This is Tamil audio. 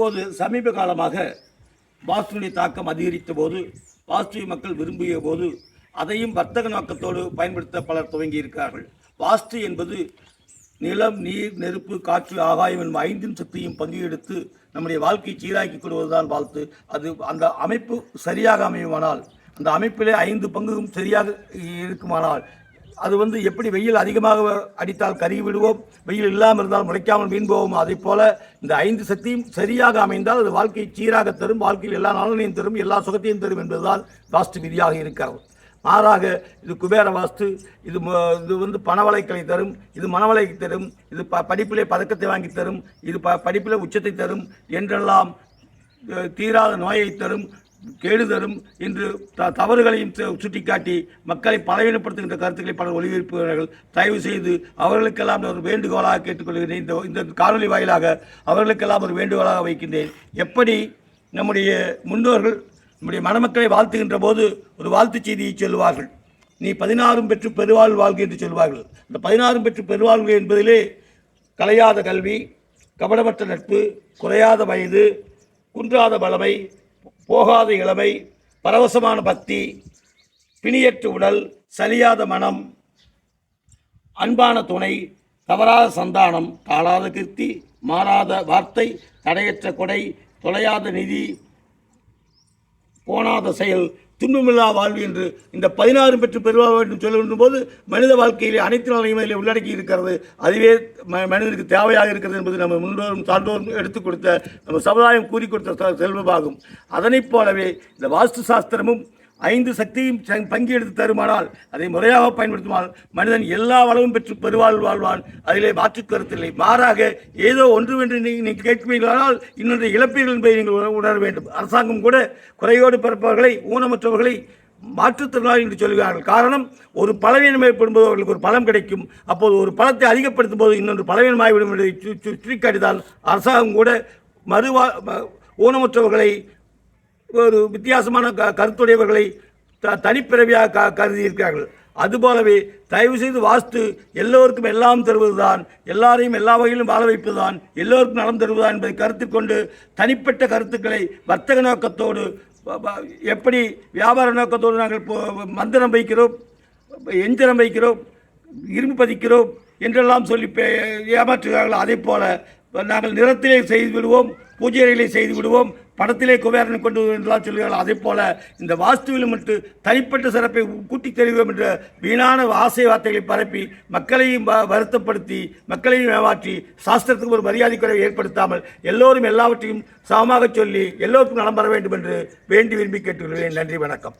இப்போது சமீப காலமாக வாஸ்துனுடைய தாக்கம் அதிகரித்த போது வாஸ்துவை மக்கள் விரும்பிய போது அதையும் வர்த்தக நோக்கத்தோடு பயன்படுத்த பலர் துவங்கி இருக்கிறார்கள் வாஸ்து என்பது நிலம் நீர் நெருப்பு காற்று ஆகாயம் என்னும் ஐந்தின் சக்தியும் பங்கு எடுத்து நம்முடைய வாழ்க்கையை சீராக்கி கொள்வதுதான் வாழ்த்து அது அந்த அமைப்பு சரியாக அமையுமானால் அந்த அமைப்பிலே ஐந்து பங்கும் சரியாக இருக்குமானால் அது வந்து எப்படி வெயில் அதிகமாக அடித்தால் கருகி விடுவோம் வெயில் இல்லாமல் இருந்தால் முளைக்காமல் மீன் போவோம்? அதை போல இந்த ஐந்து சக்தியும் சரியாக அமைந்தால் அது வாழ்க்கையை சீராக தரும். வாழ்க்கையில் எல்லா நலனையும் தரும் எல்லா சுகத்தையும் தரும் என்பதுதான் வாஸ்து விதியாக இருக்கிறது. மாறாக இது குபேர வாஸ்து இது ம- இது வந்து பணவலைகளை தரும் இது மனவலைக்கு தரும் இது ப படிப்பிலே பதக்கத்தை வாங்கி தரும் இது ப படிப்பிலே உச்சத்தை தரும் என்றெல்லாம் தீராத நோயை தரும் கேடு தரும் என்று த தவறுகளையும் சு- சுட்டிக்காட்டி மக்களை பலவீனப்படுத்துகின்ற கருத்துக்களை பலர் ஒளிபரப்புகிறார்கள் தயவு செய்து அவர்களுக்கெல்லாம் ஒரு வேண்டுகோளாக கேட்டுக்கொள்கிறேன். இந்த இந்த காணொலி வாயிலாக அவர்களுக்கெல்லாம் ஒரு வேண்டுகோளாக வைக்கின்றேன். எப்படி நம்முடைய முன்னோர்கள் நம்முடைய மணமக்களை வாழ்த்துகின்ற போது ஒரு வாழ்த்துச் செய்தியை சொல்லுவார்கள். நீ பதினாறும் பெற்று பெருவாழ் வாழ்க என்று சொல்வார்கள். அந்த பதினாறும் பெற்று பெருவாழ்வு என்பதிலே கலையாத கல்வி கபடமற்ற நட்பு குறையாத வயது குன்றாத பலமை போகாத இளமை பரவசமான பக்தி பிணியற்று உடல் சலியாத மனம் அன்பான துணை தவறாத சந்தானம் தாழாத கீர்த்தி மாறாத வார்த்தை தடையற்ற கொடை தொலையாத நிதி போனாத செயல் துன்பமில்லா வாழ்வு என்று இந்த பதினாறு பெற்று பெறுவா வேண்டும் சொல்லுகின்ற போது மனித வாழ்க்கையிலே அனைத்து நலனையும் அதில் உள்ளடக்கி இருக்கிறது. அதுவே ம- மனிதனுக்கு தேவையாக இருக்கிறது என்பது நம்ம முன்னோரும் சான்றோரும் எடுத்துக் கொடுத்த நம்ம சமுதாயம் கூறி கொடுத்த செல்வமாகும். அதனைப் போலவே இந்த வாஸ்து சாஸ்திரமும் ஐந்து சக்தியும் ச- பங்கு எடுத்து தருமானால் அதை முறையாக பயன்படுத்துமால் மனிதன் எல்லா வளமும் பெற்று பெருவாழ் வாழ்வான். அதிலே மாற்றுக் கருத்தில்லை மாறாக ஏதோ ஒன்று என்று நீ- நீங்கள் கேட்பீர்களானால் இன்னொன்று இழப்பீர்கள் என்பதை நீங்கள் உணர- வேண்டும். அரசாங்கம் கூட குறையோடு பிறப்பவர்களை ஊனமற்றவர்களை மாற்றுத்திறனாளி என்று சொல்கிறார்கள். காரணம் ஒரு பலவீனம் ஏற்படும்போது அவர்களுக்கு ஒரு பலம் கிடைக்கும். அப்போது ஒரு பலத்தை அதிகப்படுத்தும் போது இன்னொன்று பலவீனமாகிவிடும் என்று சு- சு- சுட்டிக்காட்டினால் அரசாங்கம் கூட மறுவா ஊனமுற்றவர்களை ஒரு வித்தியாசமான க கருத்துடையவர்களை த தனிப்பிறவியாக க கருதி இருக்கிறார்கள் அதுபோலவே தயவு செய்து வாஸ்து எல்லோருக்கும் எல்லாம் தருவதுதான் எல்லாரையும் எல்லா வகையிலும் வாழ வைப்பதுதான் எல்லோருக்கும் நலம் தருவதுதான் என்பதை கருத்தில் கொண்டு தனிப்பட்ட கருத்துக்களை வர்த்தக நோக்கத்தோடு எப்படி வியாபார நோக்கத்தோடு நாங்கள் மந்திரம் வைக்கிறோம் எந்திரம் வைக்கிறோம் இரும்பு பதிக்கிறோம் என்றெல்லாம் சொல்லி பே- ஏமாற்றுகிறார்கள் அதே போல நாங்கள் நிறத்திலே செய்து விடுவோம். பூஜை அறையிலே செய்து விடுவோம். படத்திலே குபேரனை கொண்டு என்றெல்லாம் சொல்கிறார்கள் அதே போல இந்த வாஸ்துவிலும் மட்டும் தனிப்பட்ட சிறப்பை கூட்டித் தெரிவோம் என்ற வீணான ஆசை வார்த்தைகளை பரப்பி மக்களையும் வ- வருத்தப்படுத்தி மக்களையும் ஏமாற்றி சாஸ்திரத்துக்கு ஒரு மரியாதை குறைவை ஏற்படுத்தாமல் எல்லோரும் எல்லாவற்றையும் சமமாக சொல்லி எல்லோருக்கும் நலம் பெற வேண்டும் என்று வேண்டி விரும்பி கேட்டுக்கொள்கிறேன். நன்றி வணக்கம்.